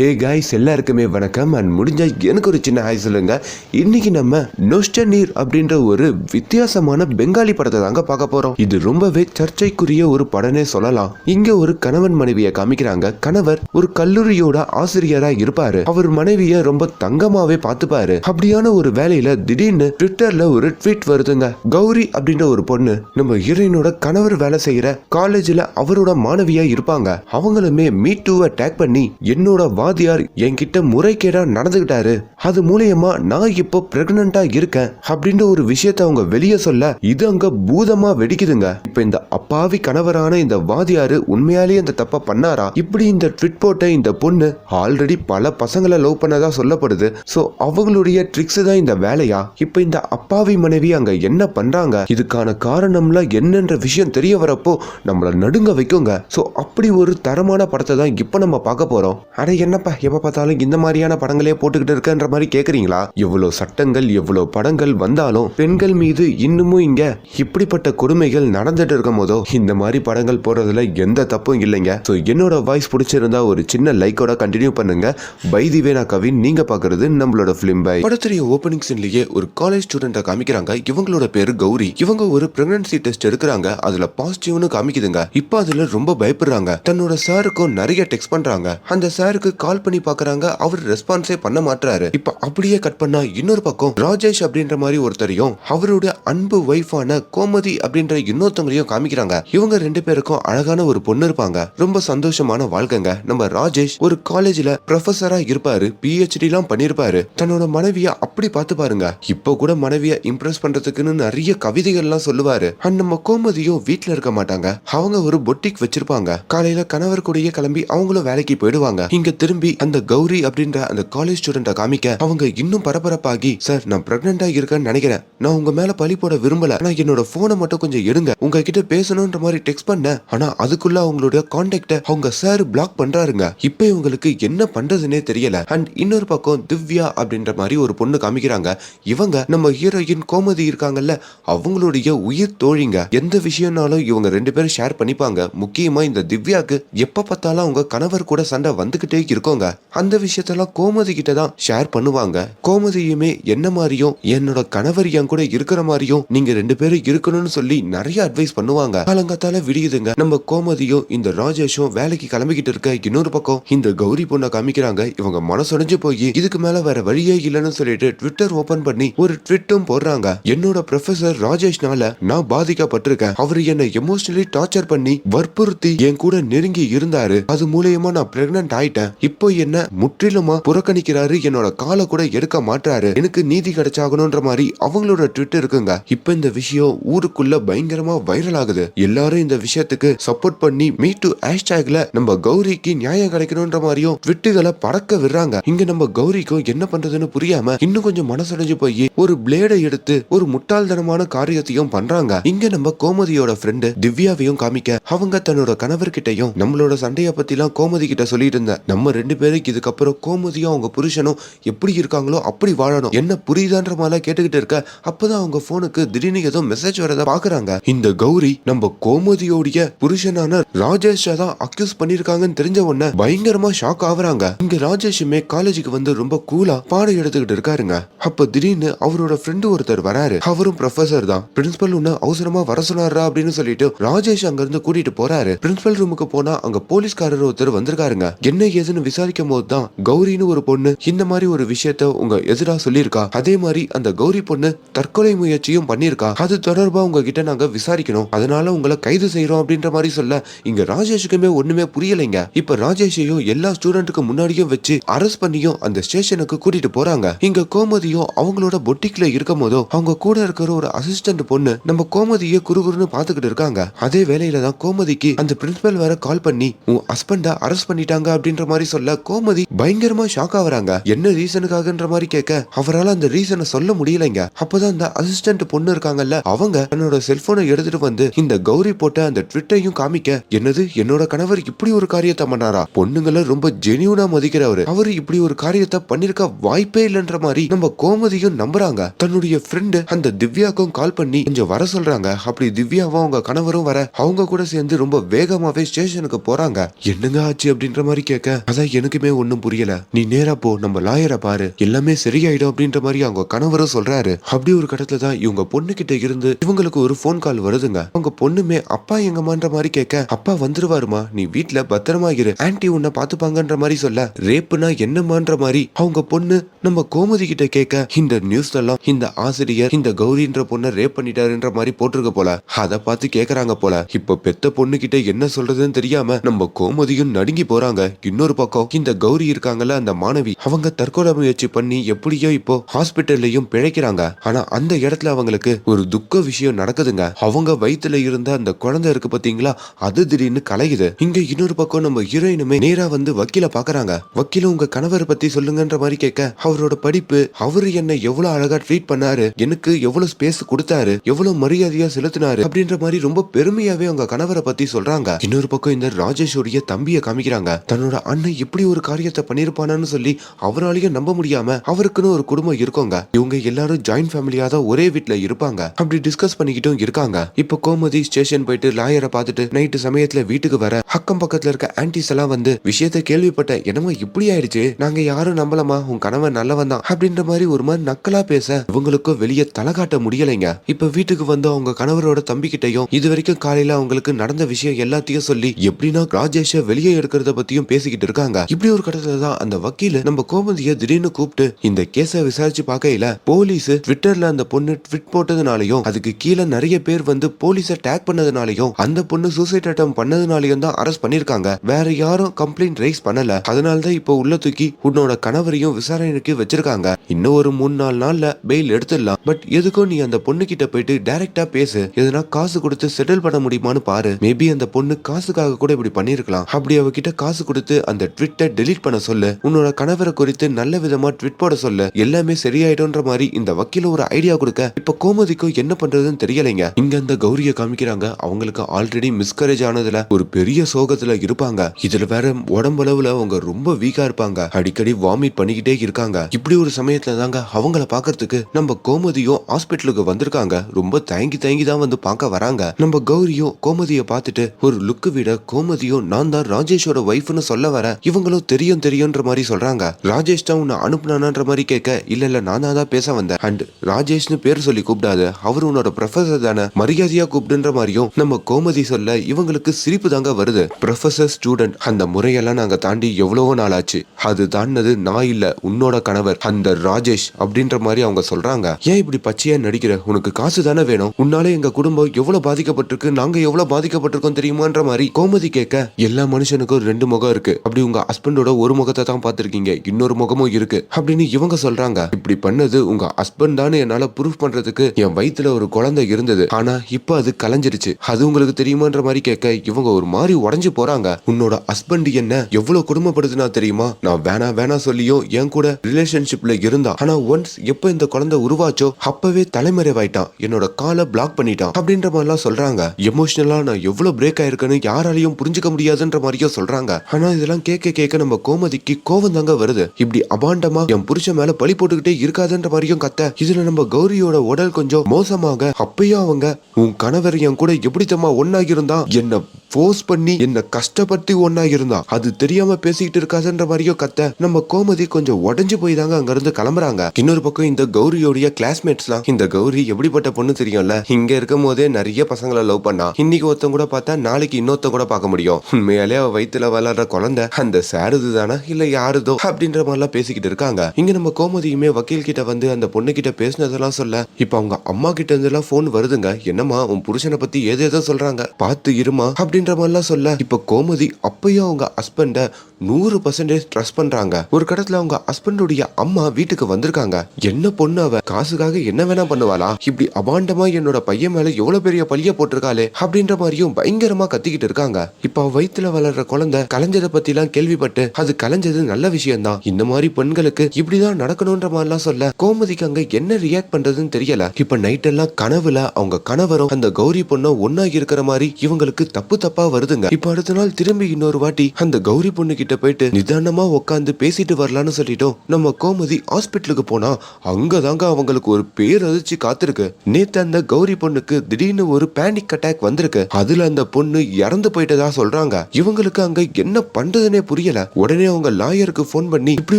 Hey guys எல்லாருக்குமே வணக்கம். And முடிஞ்சா எனக்கு ஒரு சின்ன ஹாய் சொல்லுங்க. இன்னைக்கு நம்ம நொஸ்டநீர் அப்படின்ற ஒரு வித்தியாசமான பெங்காலி படத்தை தாங்க பார்க்க போறோம். இது ரொம்பவே சர்ச்சைக்குரிய ஒரு படமே சொல்லலாம். இங்க ஒரு கணவன் மனைவியை காமிக்கிறாங்க. கணவர் ஒரு கல்லூரியோட ஆசிரியரா இருப்பாரு. அவர் மனைவிய ரொம்ப தங்கமாவே பார்த்துப்பாரு. அப்படியான ஒரு வேலையில திடீர்னு ட்விட்டர்ல ஒரு ட்வீட் வருதுங்க. கௌரி அப்படின்ற ஒரு பொண்ணு நம்ம ஹீரோயினோட கணவர் வேலை செய்யற காலேஜ்ல அவரோட மாணவியா இருப்பாங்க. அவங்களுமே மீ டூவை டேக் பண்ணி என்னோட வாதியார் என்கிட்ட முறைகேடா நடந்துகிட்டாரு. அது மூலியமா நான் இப்போ பிரெக்னண்டா இருக்கேன் அப்படின்ற ஒரு விஷயத்த அவங்க வெளியே சொல்ல இது அங்க பூதமா வெடிக்குதுங்க. இப்ப இந்த அப்பாவி கணவரான இந்த வாதியாரு உண்மையாலேயே இந்த தப்ப பண்ணாரா? இப்படி இந்த ட்விட் போட்ட இந்த பொண்ணு ஆல்ரெடி பல பசங்களை லவ் பண்ணதா சொல்லப்படுது. சோ அவங்களுடைய ட்ரிக்ஸ் தான் இந்த வேலையா? இப்ப இந்த அப்பாவி மனைவி அங்க என்ன பண்றாங்க? இதுக்கான காரணம்லாம் என்னன்ற விஷயம் தெரிய வரப்போ நம்மள நடுங்க வைக்குங்க. சோ அப்படி ஒரு தரமான படத்தை தான் இப்போ நம்ம பார்க்க போறோம். அட என்னப்பா எப்ப பார்த்தாலும் இந்த மாதிரியான படங்களே போட்டுக்கிட்டு இருக்கன்ற மாதிரி கேக்குறீங்களா? எவ்வளவு சட்டங்கள் எவ்வளவு படங்கள் வந்தாலும் பெண்கள் மீது இன்னமும் இங்க இப்படிப்பட்ட கொடுமைகள் நடந்துட்டு இருக்கும் போதோ இந்த மாதிரி படங்கள் போடுறதுல எந்த தப்பும் இல்லைங்க. ஸோ என்னோட வாய்ஸ் பிடிச்சிருந்தா ஒரு சின்ன லைக்கோட கண்டினியூ பண்ணுங்க. பைதிவே நான் கவின் நீங்க பாக்குறது நம்மளோட பிலிம் பை. படத்துடைய ஓப்பனிங் சீன்லயே ஒரு காலேஜ் ஸ்டூடெண்ட்டை காமிக்கிறாங்க. இவங்களோட பேரு கௌரி. இவங்க ஒரு பிரெக்னன்சி டெஸ்ட் எடுக்கிறாங்க. அதுல பாசிட்டிவ்னு காமிக்குதுங்க. இப்போ அதுல ரொம்ப பயப்படுறாங்க. தன்னோட சாருக்கும் நிறைய டெக்ஸ்ட் பண்றாங்க. அந்த சாருக்கு கால் பண்ணி பாக்குறாங்க அவர் ரெஸ்பான்ஸே பண்ண மாட்டாரு இப்ப அப்படியே கட் பண்ணா இன்னொரு பக்கம் ராஜேஷ் அப்படின்ற மாதிரி ஒருத்தரையும் அவருடைய அன்பு ஒய்ஃபான கோமதி அப்படின்ற இன்னொருத்தவங்களையும் காமிக்கிறாங்க. இவங்க ரெண்டு பேருக்கும் அழகான ஒரு பொண்ணு இருப்பாங்க. ரொம்ப சந்தோஷமான வாழ்க்கைங்க. நம்ம ராஜேஷ் ஒரு காலேஜ்ல ப்ரொஃபஸரா இருப்பாரு பிஹெச்டி எல்லாம் பண்ணிருப்பாரு. தன்னோட மனைவிய அப்படி பார்த்து பாருங்க. இப்போ கூட மனைவிய இம்ப்ரெஸ் பண்றதுக்குன்னு நிறைய கவிதைகள் எல்லாம் சொல்லுவாரு. அண்ட் நம்ம கோமதியும் வீட்ல இருக்க மாட்டாங்க. அவங்க ஒரு பொட்டிக் வச்சிருப்பாங்க. காலையில கணவர் கூடயே கிளம்பி அவங்களும் வேலைக்கு போயிடுவாங்க. இங்க திரும்ப அந்த கௌரி அப்படின்ற அந்த காலேஜ் ஸ்டூடெண்ட்டை காமிக்க அவங்க இன்னும் பரபரப்பாகி சார் நான் பிரெக்னண்டா இருக்கேன்னு நினைக்கிறேன். நான் உங்க மேல பழி போட விரும்பல. ஆனா என்னோட போனை மட்டும் கொஞ்சம் எடுங்க. உங்ககிட்ட பேசணும்ன்ற மாதிரி டெக்ஸ்ட் பண்ணேன் ஆனா அதுக்குள்ள அவங்களுடைய கான்டாக்ட அவங்க சார் பிளாக் பண்றாருங்க. இப்போ இவங்களுக்கு என்ன பண்றதுன்னே தெரியல. அண்ட் இன்னொரு பக்கம் திவ்யா அப்படின்ற மாதிரி ஒரு பொண்ணு காமிக்கிறாங்க. இவங்க நம்ம ஹீரோயின் கோமதி இருக்காங்கல்ல அவங்களுடைய உயிர் தோழிங்க. எந்த விஷயம்னாலும் இவங்க ரெண்டு பேரும் ஷேர் பண்ணிப்பாங்க. முக்கியமா இந்த திவ்யாக்கு எப்ப பார்த்தாலும் அவங்க கணவர் கூட சண்டை வந்துகிட்டே இருக்கோங்க அந்த விஷயத்தெல்லாம் கோமதி கிட்ட தான் ஷேர் பண்ணுவாங்க. கோமதியுமே என்ன மாதிரியும் என்னோட கணவர் என் கூட இருக்கிற மாதிரியும் நீங்க ரெண்டு பேரும் இருக்கணும்னு சொல்லி நிறைய அட்வைஸ் பண்ணுவாங்க. காலங்காத்தால விடியுதுங்க. நம்ம கோமதியும் இந்த ராஜேஷும் வேலைக்கு கிளம்பிக்கிட்டு இருக்க இன்னொரு பக்கம் இந்த கௌரி பொண்ணை காமிக்கிறாங்க. இவங்க மனசுடைஞ்சு போய் இதுக்கு மேல வேற வழியே இல்லைன்னு சொல்லிட்டு ட்விட்டர் ஓபன் பண்ணி ஒரு ட்விட்டும் போடுறாங்க. என்னோட ப்ரொஃபசர் ராஜேஷ்னால நான் பாதிக்கப்பட்டிருக்கேன். அவர் என்னை எமோஷனலி டார்ச்சர் பண்ணி வற்புறுத்தி என் கூட நெருங்கி இருந்தாரு. அது மூலியமா நான் பிரெக்னன்ட் ஆயிட்டேன். இப்போ என்ன முற்றிலுமா புறக்கணிக்கிறாரு? என்னோட காலை கூட எடுக்க மாட்டாரு எனக்கு நீதி கிடைச்சாகணும்ன்ற மாதிரி அவங்களோட ட்விட் இருக்குங்க. இப்போ இந்த விஷயம் ஊருக்குள்ள பயங்கரமா வைரல் ஆகுது. எல்லாரும் இந்த விஷயத்துக்கு சப்போர்ட் பண்ணி மீ டு ஹேஷ்டேக்ல நம்ம கௌரிக்கு நியாயம் கிடைக்கணும்ன்ற மாதிரியும் ட்விட்டுகளை பறக்க விடுறாங்க. இங்க நம்ம கௌரிக்கும் என்ன பண்றதுன்னு புரியாம இன்னும் கொஞ்சம் மனசடைஞ்சு போய் ஒரு பிளேடை எடுத்து ஒரு முட்டாள்தனமான காரியத்தையும் பண்றாங்க. இங்க நம்ம கோமதியோட ஃப்ரெண்டு திவ்யாவையும் காமிக்க அவங்க தன்னோட கணவர்கிட்டையும் நம்மளோட சண்டைய பத்திலாம் கோமதி கிட்ட சொல்லிட்டு இருந்த நம்ம ரெண்டு பேருக்கு இதுக்கப்புறம் கோமதியும் அவங்க புருஷனும் எப்படி இருக்காங்களோ அப்படி வாழணும். என்ன புரியுதான்ற மாதிரிலாம் கேட்டுக்கிட்டு இருக்க அப்பதான் அவங்க போனுக்கு திடீர்னு ஏதோ மெசேஜ் வரத பாக்குறாங்க இந்த கௌரி நம்ம கோமதியோடைய புருஷனான ராஜேஷ தான் அக்யூஸ் பண்ணிருக்காங்கன்னு தெரிஞ்ச உடனே பயங்கரமா ஷாக் ஆகுறாங்க. இங்க ராஜேஷுமே காலேஜுக்கு வந்து ரொம்ப கூலா பாடம் எடுத்துக்கிட்டு இருக்காருங்க. அப்ப திடீர்னு அவரோட ஃப்ரெண்டு ஒருத்தர் வராரு. அவரும் ப்ரொஃபசர் தான். பிரின்சிபல் உன்ன அவசரமா வர சொன்னாரா அப்படின்னு சொல்லிட்டு ராஜேஷ் அங்க இருந்து கூட்டிட்டு போறாரு. பிரின்சிபல் ரூமுக்கு போனா அங்க போலீஸ்காரர் ஒருத்தர் வந்திருக்காருங்க. என்ன ஏதுன்னு விசாரிக்கும் போது தான் கௌரின்னு ஒரு பொண்ணு இந்த மாதிரி ஒரு விஷயத்த உங்க எதிரா சொல்லியிருக்கா? அதே மாதிரி அந்த கௌரி பொண்ணு தற்கொலை முயற்சியும் பண்ணியிருக்கா. அது தொடர்பா உங்ககிட்ட நாங்க விசாரிக்கணும். அதனால உங்களை கைது செய்யறோம் அப்படின்ற மாதிரி சொல்ல இங்க ராஜேஷுக்குமே ஒண்ணுமே புரியலைங்க. இப்ப ராஜேஷையும் எல்லா ஸ்டூடெண்ட்டுக்கு முன்னாடியும் வச்சு அரெஸ்ட் பண்ணியும் அந்த ஸ்டேஷனுக்கு கூட்டிட்டு போறாங்க. இங்க கோமதியும் அவங்களோட பொட்டிக்ல இருக்கும் போதோ அவங்க கூட இருக்கிற ஒரு அசிஸ்டன்ட் பொண்ணு நம்ம கோமதியை குறுகுறுன்னு பாத்துக்கிட்டு இருக்காங்க. அதே வேலையில தான் கோமதிக்கு அந்த பிரின்சிபல் வேற கால் பண்ணி உன் ஹஸ்பண்ட அரெஸ்ட் பண்ணிட்டாங்க அப்படின்ற மாதிரி சொல்ல கோமதி பயங்கரமா ஷாக் ஆகுறாங்க என்ன ரீசனுக்காகன்ற மாதிரி கேட்க அவரால் அந்த ரீசனை சொல்ல முடியலைங்க. அப்பதான் அந்த அசிஸ்டன்ட் பொண்ணு இருக்காங்கல்ல அவங்க தன்னோட செல்போனை எடுத்துட்டு வந்து இந்த கௌரி போட்ட அந்த ட்விட்டையும் காமிக்க என்னது என்னோட கணவர் இப்படி ஒரு காரியத்தை பண்ணாரா? பொண்ணுங்களை ரொம்ப ஜெனியூனா மதிக்கிறவரு. அவரு இப்படி ஒரு காரியத்தை பண்ணிருக்க வாய்ப்பே இல்லைன்ற மாதிரி நம்ம கோமதியும் நம்புறாங்க. தன்னுடைய ஃப்ரெண்டு அந்த திவ்யாக்கும் கால் பண்ணி கொஞ்சம் வர சொல்றாங்க. அப்படி திவ்யாவும் அவங்க கணவரும் வர அவங்க கூட சேர்ந்து ரொம்ப வேகமாவே ஸ்டேஷனுக்கு போறாங்க. என்னங்க ஆச்சு? அப்படின்ற மாதிரி கேட்க அதான் எனக்குமே ஒன்றும் புரியல. நீ நேரா போ நம்ம லாயரை பாரு. எல்லாமே சரியாயிடும் அப்படின்ற மாதிரி அவங்க கணவரும் சொல்றாரு. அப்படி ஒரு கடத்துல தான் இவங்க பொண்ணு கிட்ட இருந்து இவங்களுக்கு ஒரு போன் கால் வருதுங்க. அவங்க பொண்ணுமே அப்பா எங்கம்மான்ற மாதிரி கேட்க அப்பா வந்துருவாருமா? நீ வீட்டுல பத்திரமா இரு. ஆன்டி உன்னை பாத்துப்பாங்கன்ற மாதிரி சொல்ல ரேப்புனா என்னமான்ற மாதிரி அவங்க பொண்ணு நம்ம கோமதி கிட்ட கேட்க இந்த நியூஸ்ல எல்லாம் இந்த ஆசிரியர் இந்த கௌரின்ற பொண்ணை ரேப் பண்ணிட்டாருன்ற மாதிரி போட்டிருக்க போல. அதை பார்த்து கேக்குறாங்க போல. இப்ப பெத்த பொண்ணு கிட்ட என்ன சொல்றதுன்னு தெரியாம நம்ம கோமதியும் நடுங்கி போறாங்க. இன்னொரு பக்கம் இந்த கௌரி இருக்காங்கல்ல அந்த மாணவி அவங்க தற்கொலை முயற்சி பண்ணி எப்படியோ இப்போ ஹாஸ்பிட்டல்லையும் பிழைக்கிறாங்க. ஆனா அந்த இடத்துல அவங்களுக்கு ஒரு துக்க விஷயம் நடக்குதுங்க. அவங்க வயித்துல இருந்த அந்த குழந்தை இருக்கு பாத்தீங்களா அது திடீர்னு கலையுது. இங்க இன்னொரு பக்கம் நம்ம ஹீரோயினுமே நேரா வந்து வக்கீல பாக்குறாங்க. வக்கீல உங்க கணவரை பத்தி சொல்லுங்கன்ற மாதிரி கேட்க அவரோட படிப்பு அவரு என்ன எவ்வளவு அழகா ட்ரீட் பண்ணாரு எனக்கு எவ்வளவு ஸ்பேஸ் கொடுத்தாரு எவ்வளவு மரியாதையா செலுத்தினாரு அப்படின்ற மாதிரி ரொம்ப பெருமையாவே அவங்க கணவரை பத்தி சொல்றாங்க. இன்னொரு பக்கம் இந்த ராஜேஷோடைய தம்பியை காமிக்கிறாங்க. தன்னோட அண்ணன் இப்படி ஒரு காரியத்தை பண்ணிருப்பானு சொல்லி அவராலையும் நம்ப முடியாம அவருக்குன்னு ஒரு குடும்பம் இருக்கோங்க. இவங்க எல்லாரும் ஜாயிண்ட் ஃபேமிலியா தான் ஒரே வீட்டுல இருப்பாங்க. அப்படி டிஸ்கஸ் பண்ணிக்கிட்டும் இருக்காங்க. இப்போ கோமதி ஸ்டேஷன் போயிட்டு லாயரை பார்த்துட்டு நைட்டு சமயத்துல வீட்டுக்கு வர அக்கம் பக்கத்துல இருக்க ஆன்டிஸ் எல்லாம் வந்து விஷயத்த கேள்விப்பட்ட என்னமோ இப்படி ஆயிடுச்சு? நாங்க யாரும் நம்பலமா உன் கணவன் நல்லவன் தான் அப்படின்ற மாதிரி ஒரு மாதிரி நக்கலா பேச இவங்களுக்கும் வெளியே தலை காட்ட முடியலைங்க. இப்ப வீட்டுக்கு வந்து அவங்க கணவரோட தம்பி கிட்டையும் இது வரைக்கும் காலையில அவங்களுக்கு நடந்த விஷயம் எல்லாத்தையும் சொல்லி எப்படின்னா ராஜேஷ வெளியே எடுக்கிறத பத்தியும் பேசிக்கிட்டு இருக்காங்க. இப்படி ஒரு கட்டத்துல தான் அந்த வக்கீல் நம்ம கோமதிய திடீர்னு கூப்பிட்டு இந்த கேஸ விசாரிச்சு பார்க்கையில போலீஸ் ட்விட்டர்ல அந்த பொண்ணு ட்விட் போட்டதுனாலயும் அதுக்கு கீழே நிறைய பேர் வந்து போலீஸ டேக் பண்ணதுனாலயும் அந்த பொண்ணு சூசைட் அட்டம் பண்ணதுனாலயும் தான் அரெஸ்ட் பண்ணிருக்காங்க வேற யாரும் கம்ப்ளைண்ட் ரைஸ் பண்ணல. அதனால தான் இப்போ உள்ள தூக்கி உன்னோட கணவரையும் விசாரணைக்கு வச்சிருக்காங்க. இன்னும் ஒரு மூணு நாலு நாள்ல பெயில் எடுத்துடலாம். பட் எதுக்கும் நீ அந்த பொண்ணு கிட்ட போயிட்டு டைரக்டா பேசு. எதுனா காசு கொடுத்து செட்டில் பண்ண முடியுமான்னு பாரு. மேபி அந்த பொண்ணு காசுக்காக கூட இப்படி பண்ணிருக்கலாம் அப்படி அவகிட்ட காசு கொடுத்து அந்த ட்விட் ட்விட்டை டெலீட் பண்ண சொல்லு. உன்னோட கணவரை குறித்து நல்ல விதமா ட்விட் போட சொல்லு. எல்லாமே சரியாயிடும்ன்ற மாதிரி இந்த வக்கீல ஒரு ஐடியா கொடுக்க இப்ப கோமதிக்கும் என்ன பண்றதுன்னு தெரியலைங்க. இங்க அந்த கௌரிய காமிக்கிறாங்க. அவங்களுக்கு ஆல்ரெடி மிஸ்கரேஜ் ஆனதுல ஒரு பெரிய சோகத்துல இருப்பாங்க. இதுல வேற உடம்பளவுல அவங்க ரொம்ப வீக்கா இருப்பாங்க. அடிக்கடி வாமிட் பண்ணிக்கிட்டே இருக்காங்க. இப்படி ஒரு சமயத்துல தாங்க அவங்கள பாக்குறதுக்கு நம்ம கோமதியும் ஹாஸ்பிட்டலுக்கு வந்திருக்காங்க. ரொம்ப தயங்கி தயங்கி தான் வந்து பார்க்க வராங்க. நம்ம கௌரியும் கோமதிய பார்த்துட்டு ஒரு லுக்கு விட கோமதியும் நான் தான் ராஜேஷோட ஒய்ஃப்னு சொல்ல வர இவங்களும் தெரியும் தெரியும்ன்ற மாதிரி சொல்றாங்க. ராஜேஷ் தான் உன்னை அனுப்புனான்ற மாதிரி கேட்க இல்ல இல்ல நான் தான் பேச வந்தேன். அண்ட் ராஜேஷ்னு பேர் சொல்லி கூப்பிடாத அவர் உன்னோட ப்ரொஃபசர் தானே மரியாதையா கூப்பிடுன்ற மாதிரியும் நம்ம கோமதி சொல்ல இவங்களுக்கு சிரிப்பு தாங்க வருது. ப்ரொஃபசர் ஸ்டூடெண்ட் அந்த முறையெல்லாம் நாங்க தாண்டி எவ்வளவோ நாள் ஆச்சு. அது தாண்டது நான் இல்ல உன்னோட கணவர் அந்த ராஜேஷ் அப்படின்ற மாதிரி அவங்க சொல்றாங்க. ஏன் இப்படி பச்சையா நடிக்கிற? உனக்கு காசு தானே வேணும். உன்னால எங்க குடும்பம் எவ்வளவு பாதிக்கப்பட்டிருக்கு? நாங்க எவ்வளவு பாதிக்கப்பட்டிருக்கோம் தெரியுமான்ற மாதிரி கோமதி கேட்க எல்லா மனுஷனுக்கும் ரெண்டு முகம் இருக்கு. அப்படி உங்க ஹஸ்பண்டோட ஒரு முகத்தை தான் பார்த்துருக்கீங்க. இன்னொரு முகமும் இருக்கு. அப்படின்னு இவங்க சொல்றாங்க. இப்படி பண்ணது உங்க ஹஸ்பண்ட் தான் என்னால ப்ரூஃப் பண்றதுக்கு என் வயித்துல ஒரு குழந்தை இருந்தது. ஆனா இப்ப அது கலைஞ்சிருச்சு. அது உங்களுக்கு தெரியுமான்ற மாதிரி கேட்க இவங்க ஒரு மாதிரி உடஞ்சு போறாங்க. உன்னோட ஹஸ்பண்ட் என்ன எவ்வளவு குடும்பப்படுத்தினா தெரியுமா? நான் வேணா வேணா சொல்லியும் என் கூட ரிலேஷன்ஷிப்ல இருந்தா. ஆனா ஒன்ஸ் எப்ப இந்த குழந்தை உருவாச்சோ அப்பவே தலைமறைவாயிட்டான். என்னோட காலை பிளாக் பண்ணிட்டான். அப்படின்ற மாதிரிலாம் சொல்றாங்க. எமோஷனலா நான் எவ்வளவு பிரேக் ஆயிருக்கேன்னு யாராலையும் புரிஞ்சுக்க முடியாதுன்ற மாதிரியும் சொல்றாங்க. ஆனா இதெல்லாம் கேட்க கேட்க நம்ம கோமதிக்கு கோவம் தாங்க வருது. இப்படி அபாண்டமா என் புருஷ மேல பழி போட்டுக்கிட்டே இருக்காதுன்ற மாதிரியும் கத்த. இதுல நம்ம கௌரியோட உடல் கொஞ்சம் மோசமாக அப்பயும் அவங்க உன் கணவர் என் கூட எப்படித்தம்மா ஒன்னாகி இருந்தா என்ன ஃபோர்ஸ் பண்ணி என்ன கஷ்டப்பட்டு ஒன்னா இருந்தா அது தெரியாம பேசிக்கிட்டு இருக்காதுன்ற மாதிரியும் கத்த. நம்ம கோமதி கொஞ்சம் உடஞ்சு போய் தாங்க அங்க இருந்து கிளம்புறாங்க. இன்னொரு பக்கம் இந்த கௌரியோடைய கிளாஸ்மேட்ஸ்லாம் இந்த கௌரி எப்படிப்பட்ட பொண்ணு தெரியும்ல? இங்க இருக்கும் போதே நிறைய பசங்களை லவ் பண்ணா. இன்னைக்கு ஒருத்தன் கூட பார்த்தா நாளைக்கு இன்னொருத்தன் கூட பார்க்க முடியும். உண்மையாலே அவ வயிற்றுல வளர்ற குழந்தை அந்த சாருது தானே? இல்ல யாருதோ? அப்படின்ற மாதிரிலாம் பேசிக்கிட்டு இருக்காங்க. இங்க நம்ம கோமதியுமே வக்கீல் கிட்ட வந்து அந்த பொண்ணு கிட்ட பேசினதெல்லாம் சொல்ல இப்ப அவங்க அம்மா கிட்ட இருந்து எல்லாம் போன் வருதுங்க. என்னம்மா உன் புருஷனை பத்தி ஏதேதோ சொல்றாங்க. பார்த்து இருமா அப்படின்ற மாதிரிலாம் சொல்ல. இப்ப கோமதி அப்பயும் அவங்க ஹஸ்பண்ட நூறு பர்சன்டேஜ் ட்ரஸ்ட் பண்றாங்க. ஒரு கடத்துல அவங்க ஹஸ்பண்டுடைய அம்மா வீட்டுக்கு வந்திருக்காங்க. என்ன பொண்ணு அவ? காசுக்காக என்ன வேணா பண்ணுவாளா? இப்படி அபாண்டமா என்னோட பையன் மேல எவ்வளவு பெரிய பழிய போட்டிருக்காளே? அப்படின்ற மாதிரியும் பயங்கரமா கத்திக்கிட்டு இருக்காங்க. இப்ப வயிற்றுல வளர்ற குழந்தை கலைஞரை பத்தி எல்லாம் கேள்விப்பட்டு அது கலைஞ்சது நல்ல விஷயம்தான். இந்த மாதிரி பெண்களுக்கு இப்படிதான் நடக்கணும்ன்ற மாதிரிலாம் சொல்ல கோமதிக்கு அங்க என்ன ரியாக்ட் பண்றதுன்னு தெரியல. இப்ப நைட் எல்லாம் கனவுல அவங்க கணவரும் அந்த கௌரி பொண்ணும் ஒன்னா இருக்கிற மாதிரி இவங்களுக்கு தப்பு தப்பா வருதுங்க. இப்ப அடுத்த நாள் திரும்பி இன்னொரு வாட்டி அந்த கௌரி பொண்ணு கிட்ட போயிட்டு நிதானமா உட்காந்து பேசிட்டு வரலாம்னு சொல்லிட்டோம் நம்ம கோமதி ஹாஸ்பிட்டலுக்கு போனா அங்கதாங்க அவங்களுக்கு ஒரு பேரதிர்ச்சி காத்திருக்கு. நேத்து அந்த கௌரி பொண்ணுக்கு திடீர்னு ஒரு பேனிக் அட்டாக் வந்திருக்கு. அதுல அந்த பொண்ணு இறந்து போயிட்டதா சொல்றாங்க. இவங்களுக்கு அங்க என்ன பண்றதுன்னே புரியல. உடனே அவங்க லாயருக்கு ஃபோன் பண்ணி இப்படி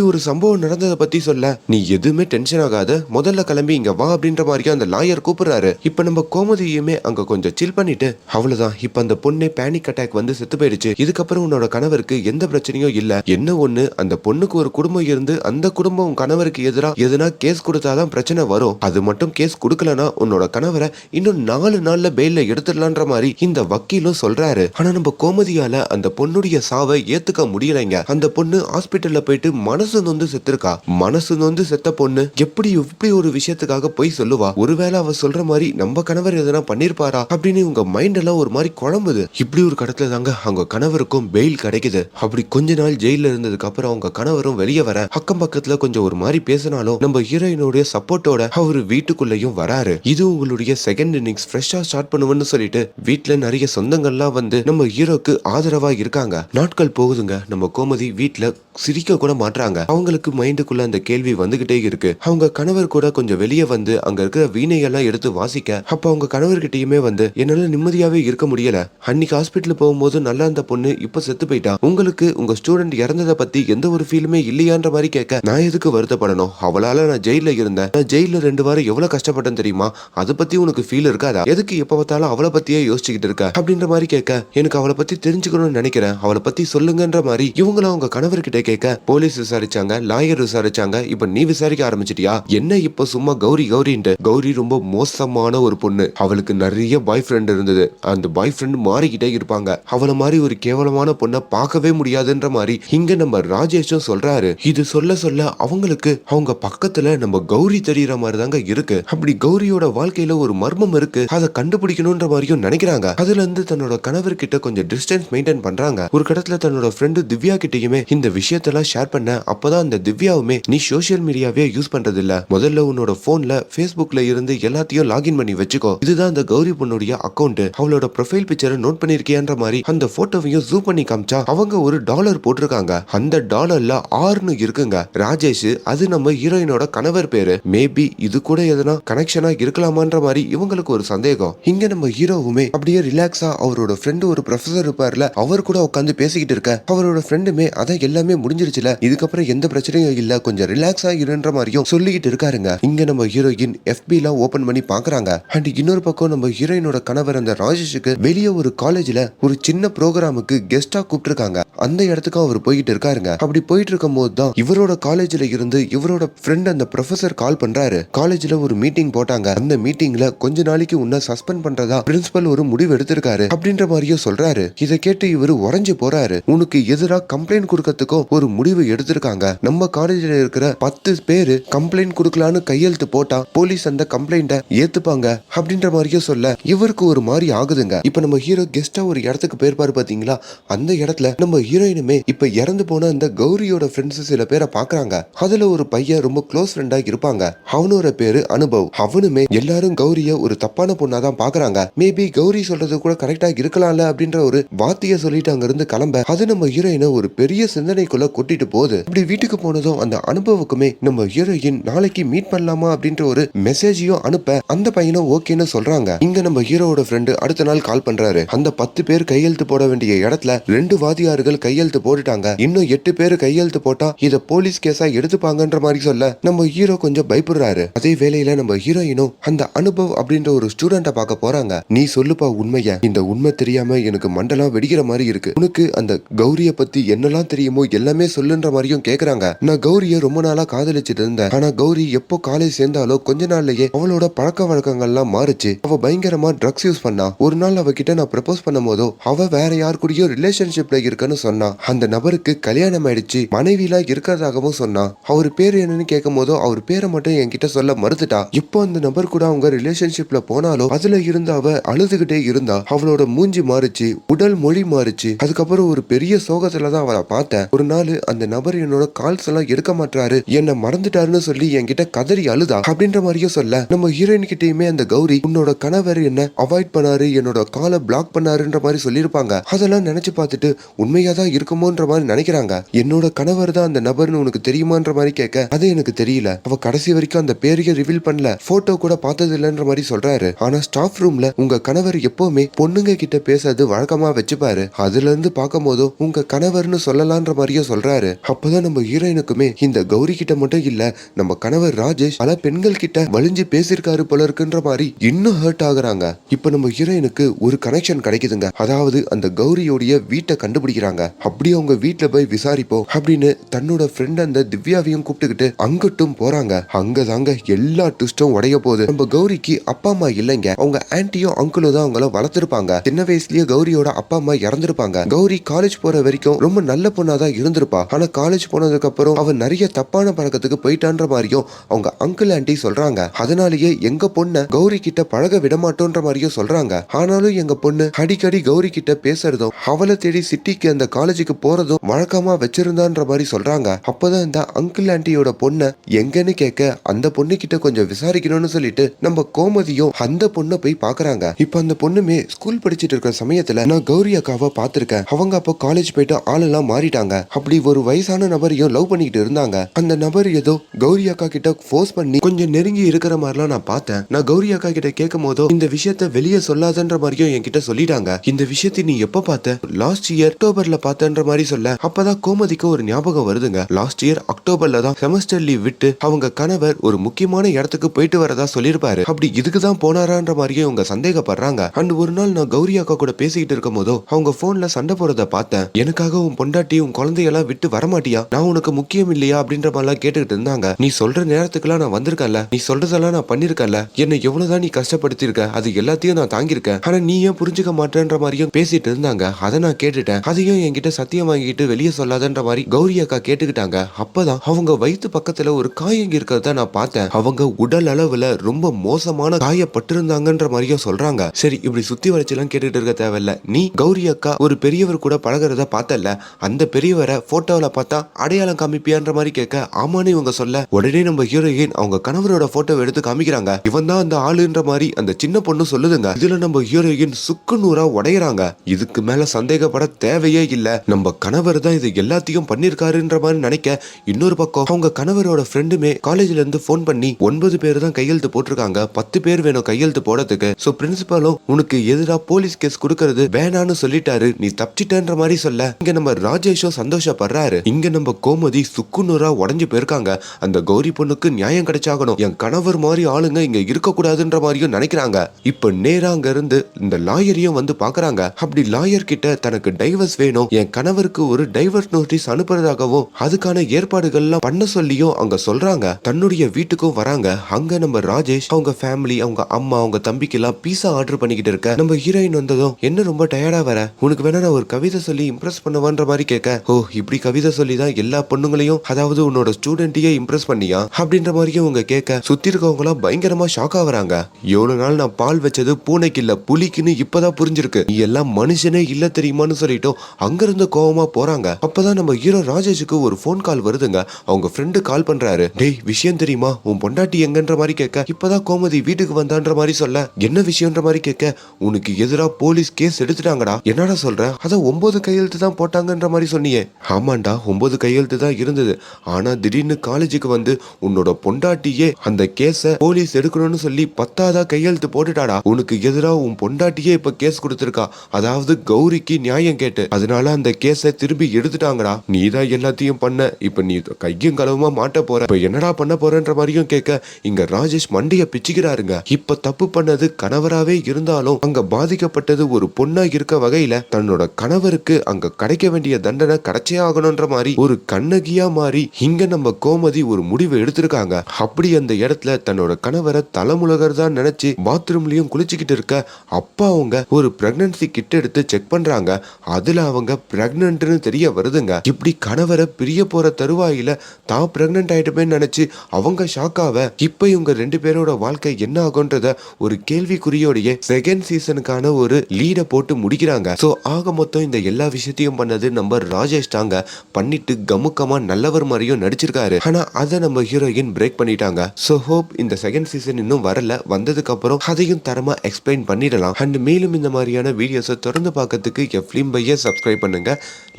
ஒரு சம்பவம் நடந்ததை பத்தி சொல்ல. நீ எதுவுமே டென்ஷன் ஆகாத. முதல்ல கிளம்பி இங்க வா அப்படின்ற மாதிரியே அந்த லாயர் கூப்பிடுறாரு. இப்ப நம்ம கோமதியுமே அங்க கொஞ்சம் சில் பண்ணிட்டு அவ்வளவுதான். இப்ப அந்த பொண்ணே பேனிக் அட்டாக் வந்து செத்து போயிடுச்சு. இதுக்கப்புறம் உன்னோட கணவருக்கு எந்த பிரச்சனையும் இல்ல. என்ன ஒண்ணு? அந்த பொண்ணுக்கு ஒரு குடும்பம் இருந்து அந்த குடும்பம் கணவருக்கு எதிரா எதுனா கேஸ் கொடுத்தாதான் பிரச்சனை வரும். அது மட்டும் கேஸ் கொடுக்கலனா உன்னோட கணவரை இன்னும் நாலு நாள்ல பெயில எடுத்துடலான்ற மாதிரி இந்த வக்கீலும் சொல்றாரு. ஆனா நம்ம கோமதியால அந்த பொண்ணுடைய சாவை ஏத்துக்க முடியலைங்க. அந்த பொண்ணு ஹாஸ்பிட்டல்ல போயிட்டு மனசு நொந்து செத்துருக்கா. மனசு நொந்து செத்த பொண்ணு எப்படி இப்படி ஒரு விஷயத்துக்காக போய் சொல்லுவா? ஒருவேளை அவ சொல்ற மாதிரி நம்ம கணவர் எதனா பண்ணிருப்பாரா? அப்படின்னு உங்க மைண்ட் எல்லாம் ஒரு மாதிரி குழம்புது. இப்படி ஒரு கடத்துல தாங்க அவங்க கணவருக்கும் பெயில் கிடைக்குது. அப்படி கொஞ்ச நாள் ஜெயில இருந்ததுக்கு அப்புறம் அவங்க கணவரும் வெளியே வர அக்கம் பக்கத்துல கொஞ்சம் ஒரு மாதிரி பேசினாலும் நம்ம ஹீரோயினுடைய சப்போர்ட்டோட அவரு வீட்டுக்குள்ளேயும் வராரு. இது உங்களுடைய செகண்ட் இன்னிங்ஸ் ஃப்ரெஷ்ஷா ஸ்டார்ட் பண்ணுவேன்னு சொல்லிட்டு வீட்டுல நிறைய சொந்தங்கள்லாம் வந்து நம்ம ஹீரோக்கு ஆதரவா இருக்காங்க. நாட்கள் போகுதுங்க. நம்ம கோமதி வீட்டில் சிரிக்க கூட மாட்டாங்க அவங்களுக்கு மைண்டுக்குள்ள அந்த கேள்வி வந்துகிட்டே இருக்கு. அவங்க கணவர் கூட கொஞ்சம் வெளியே வந்து அங்க இருக்கிற வீணையெல்லாம் எடுத்து வாசிக்க அப்ப அவங்க கணவர்கிட்டயுமே வந்து என்னால நிம்மதியாவே இருக்க முடியல. அன்னைக்கு ஹாஸ்பிட்டல் போகும்போது நல்லா அந்த பொண்ணு இப்ப செத்து போயிட்டா. உங்களுக்கு உங்க ஸ்டூடெண்ட் இறந்ததை பத்தி எந்த ஒரு ஃபீலுமே இல்லையான்ற மாதிரி கேட்க நான் எதுக்கு வருத்தப்படணும்? அவளால நான் ஜெயில இருந்தேன். நான் ஜெயில ரெண்டு வாரம் எவ்வளவு கஷ்டப்பட்டேன் தெரியுமா? அதை பத்தி உனக்கு ஃபீல் இருக்காதா? எதுக்கு எப்ப பார்த்தாலும் அவளை பத்தியே யோசிச்சுக்கிட்டு இருக்க? அப்படின்ற மாதிரி கேட்க எனக்கு அவளை பத்தி தெரிஞ்சுக்கணும்னு நினைக்கிறேன். அவளை பத்தி சொல்லுங்கன்ற மாதிரி இவங்களும் அவங்க கணவர்கிட்ட கேட்க போலீஸ் விசாரிச்சாங்க லாயர் விசாரிச்சாங்க. இப்ப நீ விசாரிக்க ஆரம்பிச்சிட்டியா? என்ன இப்ப சும்மா கௌரி கௌரின்ட்டு? கௌரி ரொம்ப மோசமான ஒரு பொண்ணு. அவளுக்கு நிறைய பாய் ஃப்ரெண்ட் இருந்தது. அந்த பாய் ஃப்ரெண்ட் மாறிக்கிட்டே இருப்பாங்க. அவளை மாதிரி ஒரு கேவலமான பொண்ணை பார்க்கவே முடியாதுன்ற மாதிரி இங்க நம்ம ராஜேஷும் சொல்றாரு. இது சொல்ல சொல்ல அவங்களுக்கு அவங்க பக்கத்துல நம்ம கௌரி தெரியற மாதிரி தாங்க இருக்கு. அப்படி கௌரியோட வாழ்க்கையில ஒரு மர்மம் இருக்கு. அதை கண்டுபிடிக்கணும்ன்ற மாதிரியும் நினைக்கிறாங்க. அதுல இருந்து தன்னோட கணவர் கிட்ட கொஞ்சம் டிஸ்டன்ஸ் மெயின்டைன் பண்றாங்க. ஒரு கடத்துல தன்னோட ஃப்ரெண்டு திவ்யா கிட்டயுமே இந்த விஷயத்தெல்லாம் ஷேர் பண்ண அப்பதான் அந்த திவ்யாவுமே நீ சோஷியல் மீடியாவே யூஸ் பண்றது இல்ல முதல்ல உன்னோட போன்ல பேஸ்புக்ல இருந்து எல்லாத்தையும் லாகின் பண்ணி வச்சுக்கோ. இதுதான் அந்த கௌரி பொண்ணுடைய அக்கௌண்ட் அவளோட ப்ரொஃபைல் பிக்சரை நோட் பண்ணிருக்கியான்ற மாதிரி அந்த போட்டோவையும் ஜூம் பண்ணி காமிச்சா அவங்க ஒரு டாலர் போட்டிருக்காங்க. அந்த டாலர்ல ஆறுனு இருக்குங்க. ராஜேஷ் அது நம்ம ஹீரோயினோட கணவர் பேரு. மேபி இது கூட எதனா கனெக்ஷனா இருக்கலாமான்ற மாதிரி இவங்களுக்கு ஒரு சந்தேகம். இங்க நம்ம ஹீரோவுமே அப்படியே ரிலாக்ஸா அவரோட ஃப்ரெண்டு ஒரு ப்ரொஃபசர் இருப்பார்ல அவர் கூட உட்காந்து பேசிக்கிட்டு இருக்க. அவரோட ஃப்ரெண்டுமே அதான் எல்லாமே முடிஞ்சிருச்சுல. இதுக்கப்புறம் எந்த பிரச்சனையும் இல்ல. கொஞ்சம் ரிலாக்ஸா இருன்ற மாதிரியும் சொல்லிக்கிட்டு இருக்காருங்க. இங்க நம்ம ஹீரோயின் எஃபி எல்லாம் ஓபன் பண்ணி பாக்குறாங்க. அண்ட் இன்னொரு பக்கம் நம்ம ஹீரோயினோட கணவர் அந்த ராஜேஷுக்கு வெளியே ஒரு காலேஜ்ல ஒரு சின்ன ப்ரோக்ராமுக்கு கெஸ்டா கூப்பிட்டுருக்காங்க. அந்த இடத்துக்கு அவர் போயிட்டு இருக்காருங்க. அப்படி போயிட்டு இருக்கும் போது தான் இவரோட காலேஜ்ல இருந்து இவரோட ஃப்ரெண்ட் அந்த ப்ரொஃபசர் கால் பண்றாரு. காலேஜ்ல ஒரு மீட்டிங் போட்டாங்க. அந்த மீட்டிங்ல கொஞ்ச நாளைக்கு உன்ன சஸ்பெண்ட் பண்றதா பிரின்சிபல் ஒரு முடிவு எடுத்திருக்காரு. அப்படின்ற மாதிரியும் சொல்றாரு. இதை கேட்டு இவரு உறைஞ்சு போறாரு. உனக்கு எது எதிராக கம்ப்ளைண்ட் கொடுக்கறதுக்கோ ஒரு முடிவு எடுத்திருக்காங்க. நம்ம காலேஜ்ல இருக்கிற பத்து பேரு கம்ப்ளைண்ட் கொடுக்கலான்னு கையெழுத்து போட்டா போலீஸ் அந்த கம்ப்ளைண்ட்டை ஏத்துப்பாங்க அப்படின்ற மாதிரியும் சொல்ல இவருக்கு ஒரு மாதிரி ஆகுதுங்க. இப்ப நம்ம ஹீரோ கெஸ்டா ஒரு இடத்துக்கு போயிருப்பாரு பாத்தீங்களா? அந்த இடத்துல நம்ம ஹீரோயினுமே இப்ப இறந்து போன அந்த கௌரியோட ஃப்ரெண்ட்ஸ் சில பேரை பாக்குறாங்க. அதுல ஒரு பையன் ரொம்ப க்ளோஸ் ஃப்ரெண்டா இருப்பாங்க. அவனோட பேரு அனுபவ். அவனுமே எல்லாரும் கௌரிய ஒரு தப்பான பொண்ணா தான் பாக்குறாங்க. மேபி கௌரி சொல்றது கூட கரெக்டா இருக்கலாம்ல அப்படின்ற ஒரு வார்த்தையை சொல்லிட்டு அங்க இருந்து கிளம்ப. அது நம்ம ஹீரோ ஒரு பெரிய சிந்தனைக்குள்ள கொட்டிட்டு போகுது. அப்படி வீட்டுக்கு போனதும் அந்த அனுபவுக்குமே நம்ம ஹீரோயின் நாளைக்கு மீட் பண்ணலாமா அப்படின்ற ஒரு மெசேஜையும் அனுப்ப அந்த பையனும் ஓகேன்னு சொல்றாங்க. இங்க நம்ம ஹீரோவோட ஃப்ரெண்டு அடுத்த நாள் கால் பண்றாரு. அந்த பத்து பேர் கையெழுத்து போட வேண்டிய இடத்துல ரெண்டு வாதியார்கள் கையெழுத்து போட்டுட்டாங்க. இன்னும் எட்டு பேர் கையெழுத்து போட்டா இத போலீஸ் கேஸா எடுத்துப்பாங்கன்ற மாதிரி சொல்ல நம்ம ஹீரோ கொஞ்சம் பயப்படுறாரு. அதே வேளையில நம்ம ஹீரோயினும் அந்த அனுபவ் அப்படின்ற ஒரு ஸ்டூடெண்ட பார்க்க போறாங்க. நீ சொல்லுப்பா உண்மைய. இந்த உண்மை தெரியாம எனக்கு மண்டலம் வெடிக்கிற மாதிரி இருக்கு. உனக்கு அந்த கௌரிய பத்தி என்னெல்லாம் தெரியுமோ எல்லாமே சொல்லுன்ற மாதிரியும் கேக்குறாங்க. நான் கௌரிய ரொம்ப நாளா காதலிச்சிட்டு இருந்தேன். ஆனா கௌரி எப்போ காலேஜ் சேர்ந்தாலோ கொஞ்ச நாள்லயே அவளோட பழக்க வழக்கங்கள்லாம் மாறுச்சு. அவ பயங்கரமா ட்ரக்ஸ் யூஸ் பண்ணா. ஒரு நாள் அவகிட்ட நான் ப்ரப்போஸ் பண்ணும் போதோ அவ வேற யார் கூடயோ ரிலேஷன்ஷிப்ல இருக்கன்னு சொன்னா. அந்த நபருக்கு கல்யாணம் ஆயிடுச்சு. மனைவிலாம் இருக்கிறதாகவும் சொன்னா. அவர் பேர் என்னன்னு கேட்கும் போதோ அவர் பேரை மட்டும் என்கிட்ட சொல்ல மறுத்துட்டா. இப்போ அந்த நபர் கூட அவங்க ரிலேஷன்ஷிப்ல போனாலும் அதுல இருந்து அவ அழுதுகிட்டே இருந்தா. அவளோட மூஞ்சி மாறுச்சு. உடல் மொழி மாறுச்சு. அதுக்கப்புறம் ஒரு பெரிய தான் அவளை பார்த்தேன். ஒரு நாள் அந்த நபர் என்னோட கால்ஸ் எல்லாம் எடுக்க மாட்டாரு என்ன மறந்துட்டாருன்னு சொல்லி என்கிட்ட கதறி அழுதா? அப்படின்ற மாதிரியே சொல்ல. நம்ம ஹீரோயின் கிட்டயுமே அந்த கௌரி உன்னோட கணவர் என்ன அவாய்ட் பண்ணாரு என்னோட காலை பிளாக் பண்ணாருன்ற மாதிரி சொல்லியிருப்பாங்க. அதெல்லாம் நினைச்சு பார்த்துட்டு உண்மையா தான் இருக்குமோன்ற மாதிரி நினைக்கிறாங்க. என்னோட கணவர் தான் அந்த நபர்னு உனக்கு தெரியுமான்ற மாதிரி கேட்க அது எனக்கு தெரியல. அவ கடைசி வரைக்கும் அந்த பேரையே ரிவீல் பண்ணல. போட்டோ கூட பார்த்தது இல்லைன்ற மாதிரி சொல்றாரு. ஆனா ஸ்டாஃப் ரூம்ல உங்க கணவர் எப்பவுமே பொண்ணுங்க கிட்ட பேசுறது வழக்கமா வச்சுப்பாரு. அதுல இருந்து பார்க்கும் உங்க கணவர் கணவர்னு சொல்லலான்ற மாதிரியும் சொல்றாரு. அப்பதான் நம்ம ஹீரோயினுக்குமே இந்த கௌரி கிட்ட மட்டும் இல்ல நம்ம கணவர் ராஜேஷ் பல பெண்கள் கிட்ட வலிஞ்சு பேசியிருக்காரு போல இருக்குன்ற மாதிரி இன்னும் ஹர்ட் ஆகுறாங்க. இப்ப நம்ம ஹீரோயினுக்கு ஒரு கனெக்ஷன் கிடைக்குதுங்க. அதாவது அந்த கௌரியோடைய வீட்டை கண்டுபிடிக்கிறாங்க. அப்படியே அவங்க வீட்டுல போய் விசாரிப்போம் அப்படின்னு தன்னோட ஃப்ரெண்ட் அந்த திவ்யாவையும் கூப்பிட்டுக்கிட்டு அங்கட்டும் போறாங்க. அங்கதாங்க எல்லா ட்விஸ்டும் உடைய போகுது. நம்ம கௌரிக்கு அப்பா அம்மா இல்லைங்க. அவங்க ஆன்ட்டியும் அங்கிளும் தான் அவங்கள வளர்த்திருப்பாங்க. சின்ன வயசுலயே கௌரியோட அப்பா அம்மா இறந்திருப்பாங்க. கௌரி காலேஜ் போற வரைக்கும் ரொம்ப நல்ல பொண்ணா தான் இருந்திருப்பா. ஆனா காலேஜ் போனதுக்கு அப்புறம் அவ நிறைய தப்பான பழக்கத்துக்கு போயிட்டான்ற மாதிரியும் அவங்க அங்கிள் ஆண்டி சொல்றாங்க. அதனாலேயே எங்க பொண்ணை கௌரி கிட்ட பழக விட மாட்டோன்ற மாதிரியும் சொல்றாங்க. ஆனாலும் எங்க பொண்ணு அடிக்கடி கௌரி கிட்ட பேசுறதும் அவளை தேடி சிட்டிக்கு அந்த காலேஜுக்கு போறதும் வழக்கமா வச்சிருந்தான்ற மாதிரி சொல்றாங்க. அப்பதான் இந்த அங்கிள் ஆண்டியோட பொண்ணை எங்கன்னு கேட்க அந்த பொண்ணு கிட்ட கொஞ்சம் விசாரிக்கணும்னு சொல்லிட்டு நம்ம கோமதியும் அந்த பொண்ணை போய் பாக்குறாங்க. இப்ப அந்த பொண்ணுமே ஸ்கூல் படிச்சிட்டு இருக்கிற சமயத்துல நான் கௌரி அக்காவை பாத்திருக்கேன் அவங்க அப்போ காலேஜ் போயிட்டு ஆளெல்லாம் மாறிட்டாங்க. அப்படி ஒரு வயசான நபரையும் லவ் பண்ணிக்கிட்டு இருந்தாங்க. அந்த நபர் ஏதோ கௌரி அக்கா கிட்ட ஃபோர்ஸ் பண்ணி கொஞ்சம் நெருங்கி இருக்கிற மாதிரிலாம் நான் பார்த்தேன். நான் கௌரி அக்கா கிட்ட கேட்கும் போதோ இந்த விஷயத்த வெளியே சொல்லாதன்ற மாதிரியும் என்கிட்ட சொல்லிட்டாங்க. இந்த விஷயத்தை நீ எப்ப பார்த்த? லாஸ்ட் இயர் அக்டோபர்ல பார்த்தன்ற மாதிரி சொல்ல. அப்பதான் கோமதிக்கு ஒரு ஞாபகம் வருதுங்க. லாஸ்ட் இயர் அக்டோபர்ல தான் செமஸ்டர் லீவ் விட்டு அவங்க கணவர் ஒரு முக்கியமான இடத்துக்கு போயிட்டு வரதா சொல்லியிருப்பாரு. அப்படி இதுக்கு தான் போனாரான்ற மாதிரியும் இவங்க சந்தேகப்படுறாங்க. அண்ட் ஒரு நாள் நான் கௌரி அக்கா கூட பேசிக்கிட்டு இருக்கும் போதோ அவங்க போன்ல சண்டை போறத பார்த்தேன். எனக்காக உன் பொண்டாட்டியும் குழந்தையெல்லாம் விட்டு வரமாட்டியா? நான் உனக்கு முக்கியம் இல்லையா? அப்படின்ற மாதிரிலாம் கேட்டுக்கிட்டு இருந்தாங்க. நீ சொல்ற நேரத்துக்குலாம் நான் வந்திருக்கல நீ சொல்றதெல்லாம் நான் பண்ணிருக்கல என்னை எவ்வளவுதான் நீ கஷ்டப்படுத்திருக்க அது எல்லாத்தையும் நான் தாங்கியிருக்கேன். ஆனா நீ ஏன் புரிஞ்சுக்க மாட்டேன்ற மாதிரியும் பேசிட்டு இருந்தாங்க. அதை நான் கேட்டுட்டேன். அதையும் என்கிட்ட சத்தியம் வாங்கிட்டு வெளியே சொல்லாதன்ற மாதிரி கௌரி அக்கா கேட்டுக்கிட்டாங்க. அப்பதான் அவங்க வயிற்று பக்கத்துல ஒரு காயங்க இருக்கிறத நான் பார்த்தேன். அவங்க உடல் அளவுல ரொம்ப மோசமான காயப்பட்டிருந்தாங்கன்ற மாதிரியும் சொல்றாங்க. சரி இப்படி சுத்தி வளைச்செல்லாம் கேட்டுட்டு இருக்க தேவையில்ல. நீ கௌரி அக்கா ஒரு பெரியவர் கூட பழகுறத பார்த்தல அந்த பெரியவரை போட்டோவில் பார்த்தா அடையாளம் காமிப்பியான்ற மாதிரி கேட்க ஆமான்னு இவங்க சொல்ல உடனே நம்ம ஹீரோயின் அவங்க கணவரோட போட்டோவை எடுத்து காமிக்கிறாங்க. இவன் தான் அந்த ஆளுன்ற மாதிரி அந்த சின்ன பொண்ணு சொல்லுதுங்க. இதுல நம்ம ஹீரோயின் சுக்கு நூறா உடையறாங்க. இதுக்கு மேல சந்தேகப்பட தேவையே இல்ல. நம்ம கணவர் தான் இது எல்லாத்தையும் பண்ணிருக்காருன்ற மாதிரி நினைக்க இன்னொரு பக்கம் அவங்க கணவரோட ஃப்ரெண்டுமே காலேஜ்ல இருந்து ஃபோன் பண்ணி ஒன்பது பேர் தான் கையெழுத்து போட்டிருக்காங்க. பத்து பேர் வேணும் கையெழுத்து போடுறதுக்கு சோ பிரின்சிபாலும் உனக்கு எதிரா போலீஸ் கேஸ் கொடுக்கறது வேணான்னு சொல்லிட்டாரு. நீ தப்பிச்சிட்டன்ற மாதிரி சொல்ல இங்க நம்ம ராஜேஷும் சந்தோஷப்படுறாரு. இங்க நம்ம கோமதி சுக்குநூறா உடஞ்சு போயிருக்காங்க. அந்த கௌரி பொண்ணுக்கு நியாயம் கிடைச்சாகணும். என் கணவர் மாதிரி ஆளுங்க இங்க இருக்க கூடாதுன்ற மாதிரியும் நினைக்கிறாங்க. இப்ப நேரா அங்க இருந்து இந்த லாயரையும் வந்து பாக்குறாங்க அப்படி லாயர் கிட்ட தனக்கு டைவர்ஸ் வேணும். என் கணவருக்கு ஒரு டைவர்ஸ் நோட்டீஸ் அனுப்புறதாகவும் அதுக்கான ஏற்பாடுகள்லாம் பண்ண சொல்லியும் அங்க சொல்றாங்க. தன்னுடைய வீட்டுக்கும் வராங்க. அங்க நம்ம ராஜேஷ் அவங்க ஃபேமிலி அவங்க அம்மா அவங்க தம்பிக்கு எல்லாம் பீஸா ஆர்டர் பண்ணிக்கிட்டு இருக்க. நம்ம ஹீரோயின் வந்ததும் என்ன ரொம்ப டயர்டா வர? உனக்கு வேணா நான் ஒரு கவிதை சொல்லி இம்ப்ரெஸ் பண்ணுவான்ற மாதிரி கேட்க ஓ இப்படி கவிதை சொல்லி தான் எல்லா பொண்ணுங்களையும் அதாவது உன்னோட ஸ்டூடெண்ட்டையே இம்ப்ரெஸ் பண்ணியா? அப்படின்ற மாதிரியும் உங்க கேட்க சுத்தி இருக்கவங்க எல்லாம் பயங்கரமா ஷாக் ஆகுறாங்க எவ்வளவு நாள் நான் பால் வச்சது பூனைக்கு இல்ல புலிக்குன்னு இப்பதான் புரிஞ்சிருக்கு. நீ எல்லாம் மனுஷனே இல்ல தெரியுமான்னு சொல்லிட்டோம் அங்க இருந்து கோவமா போறாங்க. அப்பதான் நம்ம ஹீரோ ராஜேஷுக்கு ஒரு போன் கால் வருதுங்க. அவங்க ஃப்ரெண்டு கால் பண்றாரு. டேய் விஷயம் தெரியுமா? உன் பொண்டாட்டி எங்கன்ற மாதிரி கேட்க இப்பதான் கோமதி வீட்டுக்கு வந்தான்ற மாதிரி சொல்ல. என்ன விஷயம்ன்ற மாதிரி கேட்க உனக்கு எதிரா போலீஸ் கேஸ் எடுத்துட்டாங்கடா. என்னடா சொல்ற? அத ஒன்பது கையெழுத்து தான் போட்டாங்கன்ற மாதிரி சொன்னியே ஆமாண்டா ஒன்பது கையெழுத்து தான் இருந்தது. ஆனா திடீர்னு காலேஜுக்கு வந்து உன்னோட பொண்டாட்டியே அந்த கேஸ போலீஸ் எடுக்கணும்னு சொல்லி பத்தாதா கையெழுத்து போட்டுட்டாடா. உனக்கு எதிராக உன் பொண்டாட்டியே இப்ப கேஸ் கொடுத்துருக்கா. அதாவது கௌரிக்கு நியாயம் கேட்டு. அதனால அந்த கேஸ திருப்பி எடுத்துட்டாங்கடா. நீ தான் எல்லாத்தையும் பண்ண. இப்ப நீ கையும் களவுமா மாட்ட போற. இப்ப என்னடா பண்ண போறன்ற மாதிரியும் கேட்க இங்க ராஜேஷ் மண்டைய பிச்சுக்கிறாருங்க. இப்ப தப்பு பண்ணது கணவராவே இருந்தாலும் அங்க பாதிக்கப்பட்டது ஒரு பொண்ணா இருக்க வகையில தன்னோட கணவருக்கு அங்க கடை கிடைக்க வேண்டிய தண்டனை கிடைச்சே ஆகணும்ன்ற மாதிரி ஒரு கண்ணகியா மாறி இங்க நம்ம கோமதி ஒரு முடிவு எடுத்திருக்காங்க. அப்படி அந்த இடத்துல தன்னோட கணவரை தலைமுலகர் தான் நினைச்சு பாத்ரூம்லயும் குளிச்சுக்கிட்டு இருக்க அப்பா அவங்க ஒரு பிரெக்னன்சி கிட்ட எடுத்து செக் பண்றாங்க. அதுல அவங்க பிரெக்னன்ட்னு தெரிய வருதுங்க. இப்படி கணவரை பிரிய போற தருவாயில தான் பிரெக்னன்ட் ஆயிட்டுமேன்னு நினைச்சு அவங்க ஷாக்காவ இப்ப இவங்க ரெண்டு பேரோட வாழ்க்கை என்ன ஆகும்ன்றத ஒரு கேள்விக்குறியோடைய செகண்ட் சீசனுக்கான ஒரு லீட போட்டு முடிக்கிறாங்க. சோ ஆக மொத்தம் இந்த எல்லா விஷயத்தையும் பண்ணது நம்ம ராஜேஷ் தாங்க. பண்ணிட்டு கமுக்கமா நல்லவர் மாதிரியும் நடிச்சிருக்காரு. ஆனா அதை நம்ம ஹீரோயின் பிரேக் பண்ணிட்டாங்க. சோ ஹோப் இந்த செகண்ட் சீசன் இன்னும் வரல. வந்ததுக்கு அப்புறம் அதையும் தரமா எக்ஸ்பிளைன் பண்ணிடலாம். அண்ட் மேலும் இந்த மாதிரியான வீடியோஸை தொடர்ந்து பார்க்கறதுக்கு என் ஃபிலிம் பைய சப்ஸ்கிரைப் பண்ணுங்க.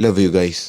Love you guys